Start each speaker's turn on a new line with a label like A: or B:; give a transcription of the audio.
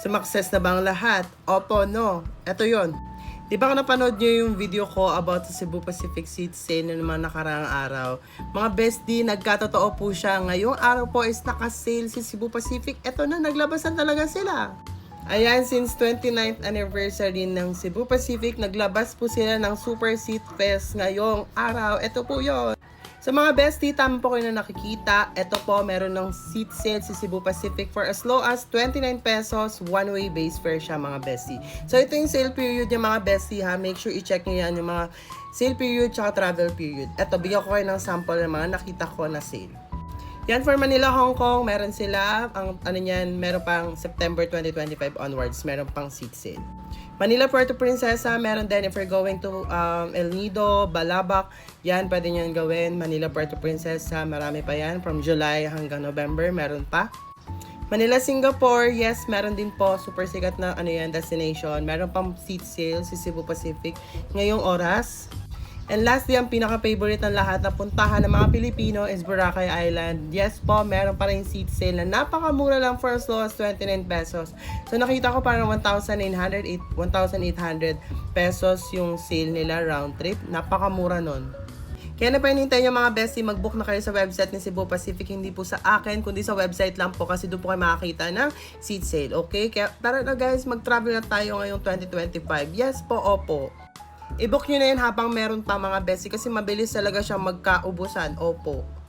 A: Sumakses na ba ang lahat? Opo, no. Ito yon. Di ba napanood nyo yung video ko about sa Cebu Pacific Seed Sale ng mga nakaraang araw? Mga bestie, nagkatotoo po siya. Ngayong araw po is naka-sale si Cebu Pacific. Ito na, naglabasan talaga sila. Ayan, since 29th anniversary ng Cebu Pacific, naglabas po sila ng Super Seat Fest ngayong araw. Ito po yon. Sa mga bestie, tama po kayo na nakikita. Ito po, meron ng seat sale si Cebu Pacific for as low as 29 pesos. One-way base fare siya mga bestie. So ito yung sale period yung mga bestie ha. Make sure i-check nyo yan yung mga sale period tsaka travel period. Ito, bigyan ko kayo ng sample ng mga nakita ko na sale. Yan for Manila, Hong Kong, meron sila, ang ano niyan, meron pang September 2025 onwards, meron pang seat. Manila, Puerto Princesa, meron din if you're going to um, El Nido, Balabac, yan, pwede nyo gawin. Manila, Puerto Princesa, marami pa yan. From July hanggang November, meron pa. Manila, Singapore, yes, meron din po. Super sikat na ano yan, destination. Meron pang seat sale si Cebu Pacific ngayong oras. And lastly, ang pinaka-favorite ng lahat na puntahan ng mga Pilipino is Boracay Island. Yes po, meron pa rin seat sale na napakamura lang for as low as 29 pesos. So nakita ko parang 1,800 1,800 pesos yung sale nila round trip. Napakamura nun. Kaya na pa hinihintay yung mga bestie, mag-book na kayo sa website ni Cebu Pacific. Hindi po sa akin, kundi sa website lang po kasi doon po kayo makakita ng seat sale. Okay? Kaya tara na guys, mag-travel na tayo ngayong 2025. Yes po, opo. I-book nyo na yun habang meron pa mga bestie kasi mabilis talaga siya magkaubusan. Opo.